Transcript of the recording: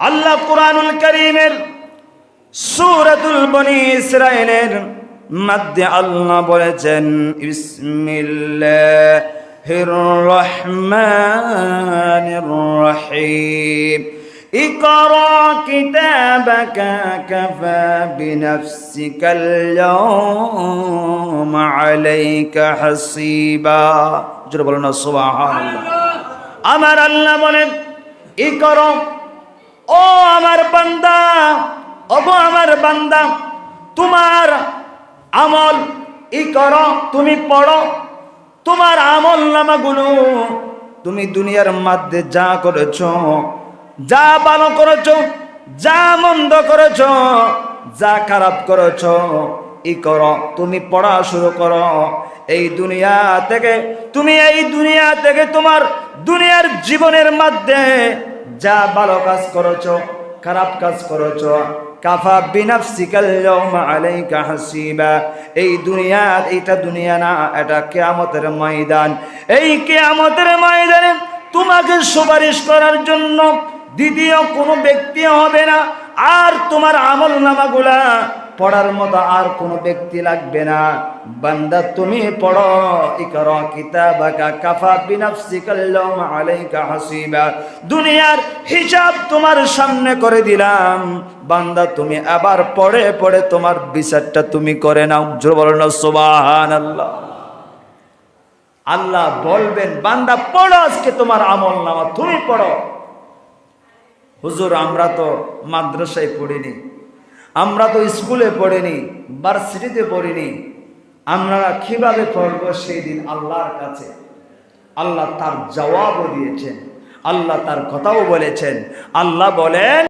আল্লাহ কোরআনুল করিমের সুরাতুল বনি ইসরায়েলের মধ্যে আল্লাহ বলেছেন বিসমিল্লাহির রহমানির রহিম اقرأ كتابك كفى بنفسك اليوم عليك حسيبا জোরে বলো না সুবহানাল্লাহ আমার আল্লাহ বলেন ই বান্দা, তোমার আমল ই করো, তুমি পড়ো। তোমার আমল নামাগুলো তুমি দুনিয়ার মধ্যে যা করেছ, যা ভালো করেছ, যা মন্দ করেছ, যা খারাপ করেছ, ই করো, তুমি পড়া শুরু করো। এই দুনিয়া থেকে, তুমি এই দুনিয়া থেকে তোমার দুনিয়ার জীবনের মধ্যে যা ভালো কাজ করেছ, খারাপ কাজ করেছ কাফা বিনাফসিকাল ইয়াউমা আলাইকা হাসিবা। এই দুনিয়া, এইটা দুনিয়া না, এটা কিয়ামতের ময়দান। এই কিয়ামতের ময়দানে তোমাকে সুপারিশ করার জন্য দ্বিতীয় কোনো ব্যক্তি হবে না। আর তোমার আমল নামাগুলা পড়ার মতো আর কোনো ব্যক্তি লাগবে না। বান্দা, তুমি পড়ো। ইকর কিতাবাকা কাফা বিনাফসিকাল আলাইকা হাসিবা। দুনিয়ার হিসাব তোমার সামনে করে দিলাম। বান্দা, তুমি আবার পড়ে পড়ে তোমার বিচারটা তুমি করে নাও। জোর বলো সুবহানাল্লাহ। আল্লাহ বলবেন, বান্দা, পড়ো আজকে তোমার আমল নামা। তুমি পড়ো। হুজুর, আমরা তো মাদ্রাসায় পড়িনি। আমরা তো স্কুলে পড়িনি, ভার্সিটিতে পড়িনি। আমরা কীভাবে পড়ব সেই দিন আল্লাহর কাছে? আল্লাহ তার জবাবও দিয়েছেন, আল্লাহ তার কথাও বলেছেন। আল্লাহ বলেন